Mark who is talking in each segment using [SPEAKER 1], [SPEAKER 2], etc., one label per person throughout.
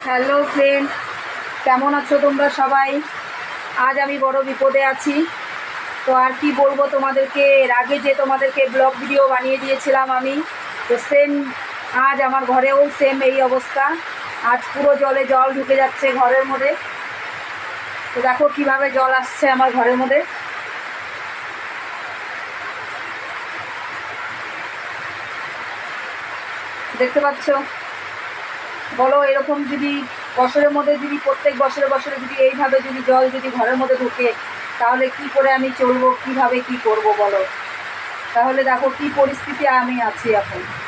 [SPEAKER 1] Hello friend কেমন আছো তোমরা সবাই? আজ আমি বড় বিপদে আছি। তো আর কি বলব তোমাদেরকে, এর আগে যে তোমাদেরকে ব্লগ ভিডিও বানিয়ে দিয়েছিলাম আমি, তো সেম আজ আমার ঘরেও সেম এই অবস্থা। আজ পুরো জলে জল ঢুকে যাচ্ছে ঘরের মধ্যে। তো দেখো কীভাবে জল আসছে আমার ঘরের মধ্যে। দেখতে পাচ্ছ? বলো, এরকম যদি বছরের মধ্যে যদি প্রত্যেক বছরে বছরে যদি এইভাবে যদি জল যদি ঘরের মধ্যে ঢুকে, তাহলে কি করে আমি চলবো? কীভাবে কি করব বলো? তাহলে দেখো, কি পরিস্থিতি আমি আছি এখন।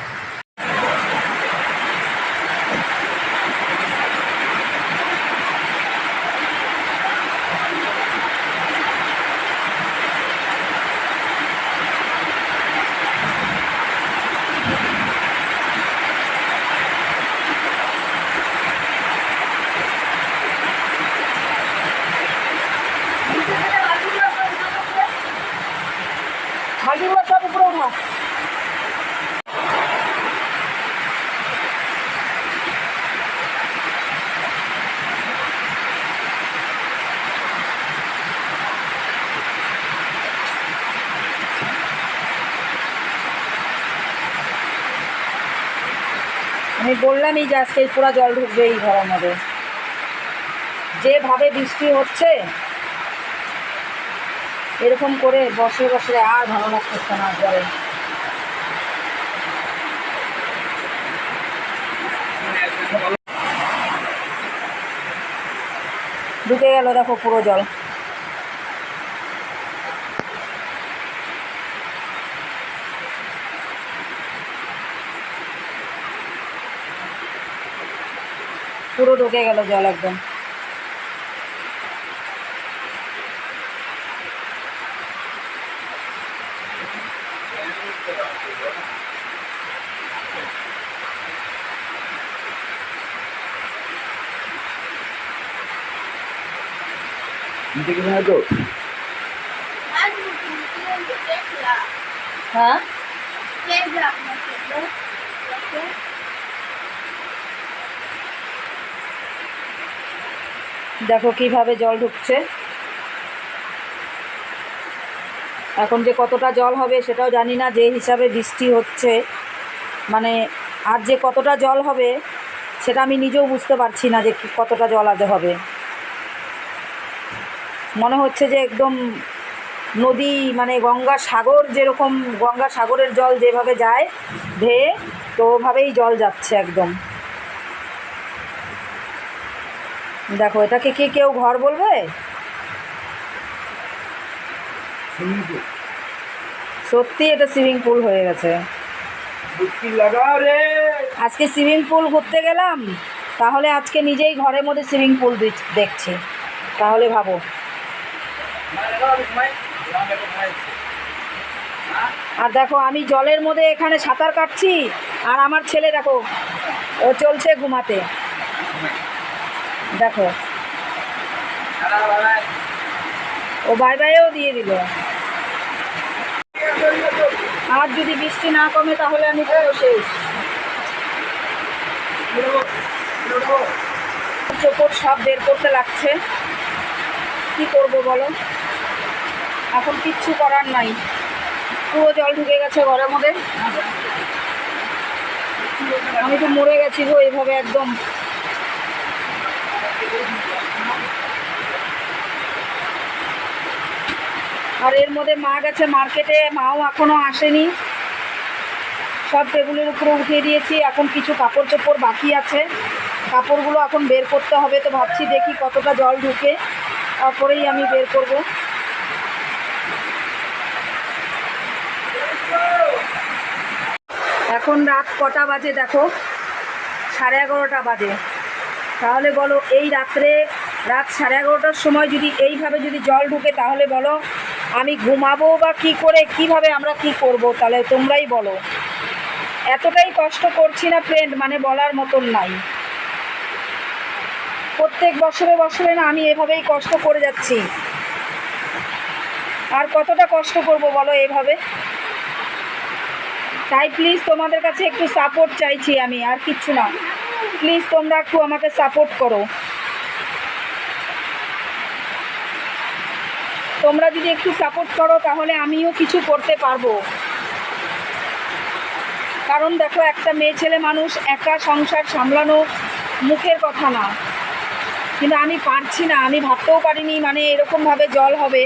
[SPEAKER 1] আমি বললামই যে আজকে পুরো জল ঢুকবে এই ঘরের মধ্যে। যেভাবে বৃষ্টি হচ্ছে এরকম করে বসে বসে আর ভালো লাগতেছে না জলে ঢুকে গেল দেখো পুরো জল। পুরো ঢুকে গেল জল একদম।
[SPEAKER 2] নিচে কিছু নাই তো
[SPEAKER 1] হ্যাঁ দেখো কীভাবে জল ঢুকছে। এখন যে কতটা জল হবে সেটাও জানি না যে হিসাবে বৃষ্টি হচ্ছে। মানে আর যে কতটা জল হবে সেটা আমি নিজেও বুঝতে পারছি না যে কতটা জল আজ হবে। মনে হচ্ছে যে একদম নদী মানে গঙ্গা সাগর যেরকম গঙ্গা সাগরের জল যেভাবে যায় ধেয়ে তো ওভাবেই জল যাচ্ছে একদম। দেখো এটাকে কি কেউ ঘর বলবে? সত্যি এটা সুইমিং পুল হয়ে গেছে। আজকে সুইমিং পুল ঘুরতে গেলাম তাহলে আজকে নিজেই ঘরের মধ্যে সুইমিং পুল দেখছি। তাহলে ভাবো। আর দেখো, আমি জলের মধ্যে এখানে সাঁতার কাটছি, আর আমার ছেলে দেখো, ও চলছে ঘুমাতে। দেখো। ও বাই বাইও দিয়ে দিল। আর যদি বৃষ্টি না কমে, তাহলে আমি শেষ। চোপড় সব বের করতে লাগছে। কি করব বলো? এখন কিচ্ছু করার নাই। পুরো জল ঢুকে গেছে ঘরের মধ্যে। আমি তো মরে গেছি গো এইভাবে একদম। আর এর মধ্যে মা গেছে মার্কেটে, মাও এখনও আসেনি। সব টেবিলের উপরে উঠিয়ে দিয়েছি, এখন কিছু কাপড় চোপড় বাকি আছে। কাপড়গুলো এখন বের করতে হবে তো ভাবছি দেখি কতটা জল ঢুকে। তারপরেই আমি বের করব। এখন রাত কটা বাজে দেখো? সাড়ে এগারোটা বাজে। তাহলে বলো, এই রাত্রে, রাত সাড়ে এগারোটার সময় যদি এইভাবে যদি জল ঢুকে, তাহলে বলো, আমি ঘুমাবো বা কি করে, কীভাবে আমরা কি করব? তাহলে তোমরাই বলো। এতটাই কষ্ট করছি না ফ্রেন্ড মানে বলার মতন নাই। প্রত্যেক বছরে বছরে না আমি এভাবেই কষ্ট করে যাচ্ছি। আর কতটা কষ্ট করব বলো এভাবে? তাই প্লিজ তোমাদের কাছে একটু সাপোর্ট চাইছি আমি, আর কিচ্ছু না। প্লিজ তোমরা একটু আমাকে সাপোর্ট করো। তোমরা যদি একটু সাপোর্ট করো, তাহলে আমিও কিছু করতে পারব। কারণ দেখো, একটা মেয়ে ছেলে মানুষ একা সংসার সামলানো মুখের কথা না। কিন্তু আমি পারছি না, আমি ভাবতেও পারিনি মানে এরকমভাবে জল হবে।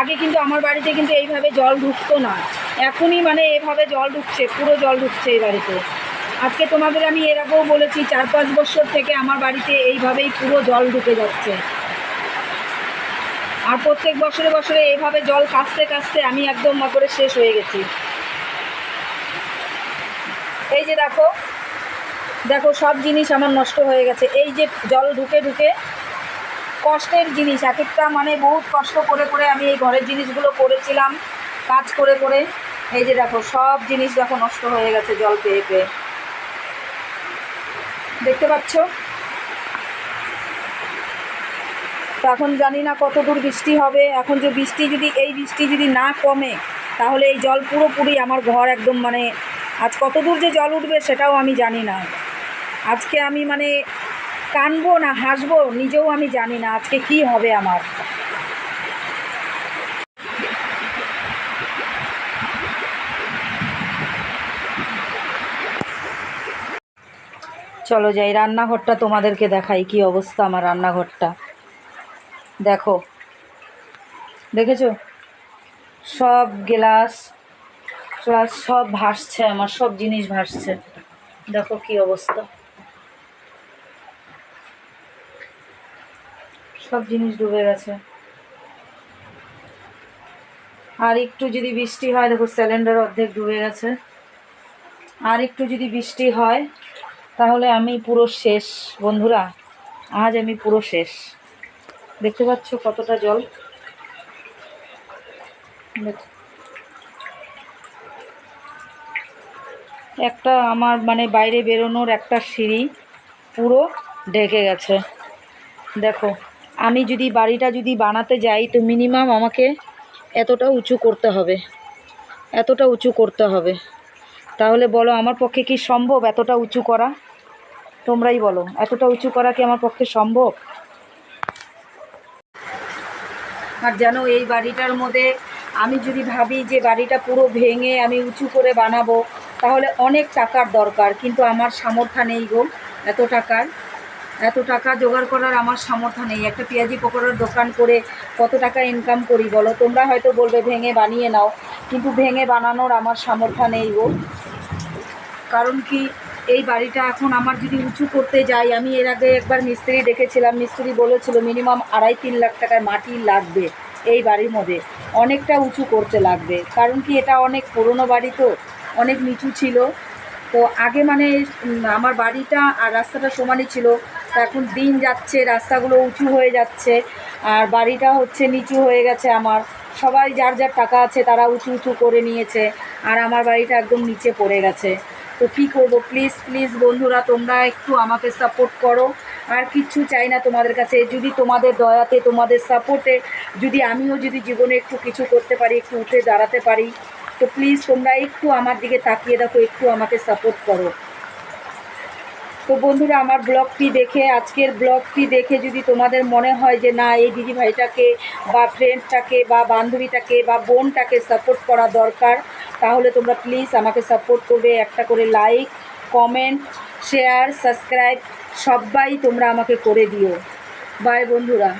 [SPEAKER 1] আগে কিন্তু আমার বাড়িতে কিন্তু এইভাবে জল ঢুকতো না। এখনই মানে এভাবে জল ঢুকছে, পুরো জল ঢুকছে এই বাড়িতে। আজকে তোমাদের আমি এর আগেও বলেছি, চার পাঁচ বছর থেকে আমার বাড়িতে এইভাবেই পুরো জল ঢুকে যাচ্ছে। আর প্রত্যেক বছরে বছরে এইভাবে জল কাচতে কাচতে আমি একদম করে শেষ হয়ে গেছি। এই যে দেখো দেখো সব জিনিস আমার নষ্ট হয়ে গেছে। এই যে জল ঢুকে ঢুকে কষ্টের জিনিস, এক একটা মানে বহুত কষ্ট করে করে আমি এই ঘরের জিনিসগুলো করেছিলাম, কাজ করে করে। এই যে দেখো, সব জিনিস দেখো নষ্ট হয়ে গেছে জল পেয়ে পেয়ে। দেখতে পাচ্ছ? এখন জানি না কত দূর বৃষ্টি হবে। এখন যে বৃষ্টি যদি, এই বৃষ্টি যদি না কমে, তাহলে এই জল পুরোপুরি আমার ঘর একদম মানে আজ কত দূর যে জল উঠবে সেটাও আমি জানি না। আজকে আমি মানে কানবো না, হাসবো, নিজেও আমি জানি না আজকে কি হবে আমার। চলো যাই, রান্নাঘরটা তোমাদেরকে দেখাই কি অবস্থা আমার রান্নাঘরটা। দেখো, দেখেছ? সব গ্লাস গ্লাস সব ভাসছে আমার, সব জিনিস ভাসছে। দেখো কি অবস্থা। সব জিনিস ডুবে গেছে। আর একটু যদি বৃষ্টি হয়, দেখো সিলিন্ডার অর্ধেক ডুবে গেছে। আর একটু যদি বৃষ্টি হয় তাহলে আমি পুরো শেষ, বন্ধুরা। আজ আমি পুরো শেষ। দেখতে পাচ্ছ কতটা জল? একটা আমার মানে বাইরে বেরোনোর একটা সিঁড়ি পুরো ঢেকে গেছে। দেখো, আমি যদি বাড়িটা যদি বানাতে যাই তো মিনিমাম আমাকে এতটা উঁচু করতে হবে। এতটা উঁচু করতে হবে। তাহলে বলো, আমার পক্ষে কি সম্ভব এতটা উঁচু করা? তোমরাই বলো, এতটা উঁচু করা কি আমার পক্ষে সম্ভব? আর জানো, এই বাড়িটার মধ্যে আমি যদি ভাবি যে বাড়িটা পুরো ভেঙে আমি উঁচু করে বানাবো, তাহলে অনেক টাকার দরকার, কিন্তু আমার সামর্থ্য নেই গো, এত টাকার। এত টাকা জোগাড় করার আমার সামর্থ্য নেই। একটা পেঁয়াজি পকোড়ার দোকান করে কত টাকা ইনকাম করি বলো? তোমরা হয়তো বলবে, ভেঙে বানিয়ে নাও। কিন্তু ভেঙে বানানোর আমার সামর্থ্য নেই গো। কারণ কি? এই বাড়িটা এখন আমার যদি উঁচু করতে যাই, আমি এর আগে একবার মিস্ত্রি দেখেছিলাম, মিস্ত্রি বলেছিল মিনিমাম আড়াই তিন লাখ টাকার মাটি লাগবে এই বাড়ির মধ্যে। অনেকটা উঁচু করতে লাগবে। কারণ কি এটা অনেক পুরনো বাড়ি তো, অনেক নিচু ছিল। তো আগে মানে আমার বাড়িটা আর রাস্তাটা সমানই ছিল। তো এখন দিন যাচ্ছে, রাস্তাগুলো উঁচু হয়ে যাচ্ছে, আর বাড়িটা হচ্ছে নিচু হয়ে গেছে আমার। সবাই যার যার টাকা আছে তারা উঁচু উঁচু করে নিয়েছে, আর আমার বাড়িটা একদম নিচে পড়ে গেছে। তো কী করব? প্লিজ প্লিজ বন্ধুরা, তোমরা একটু আমাকে সাপোর্ট করো। আর কিচ্ছু চাই না তোমাদের কাছে। যদি তোমাদের দয়াতে, তোমাদের সাপোর্টে যদি আমিও যদি জীবনে একটু কিছু করতে পারি, একটু উঠে দাঁড়াতে পারি, তো প্লিজ তোমরা একটু আমার দিকে তাকিয়ে দেখো, একটু আমাকে সাপোর্ট করো। তো বন্ধুরা, আমার ব্লগটি দেখে, আজকের ব্লগটি দেখে যদি তোমাদের মনে হয় যে না, এই দিদিভাইটাকে বা ফ্রেন্ডটাকে বা বান্ধবীটাকে বা বোনটাকে সাপোর্ট করা দরকার, তাহলে তোমরা প্লিজ আমাকে সাপোর্ট করবে। একটা করে লাইক কমেন্ট শেয়ার সাবস্ক্রাইব সবাই তোমরা আমাকে করে দিও। বাই বন্ধুরা।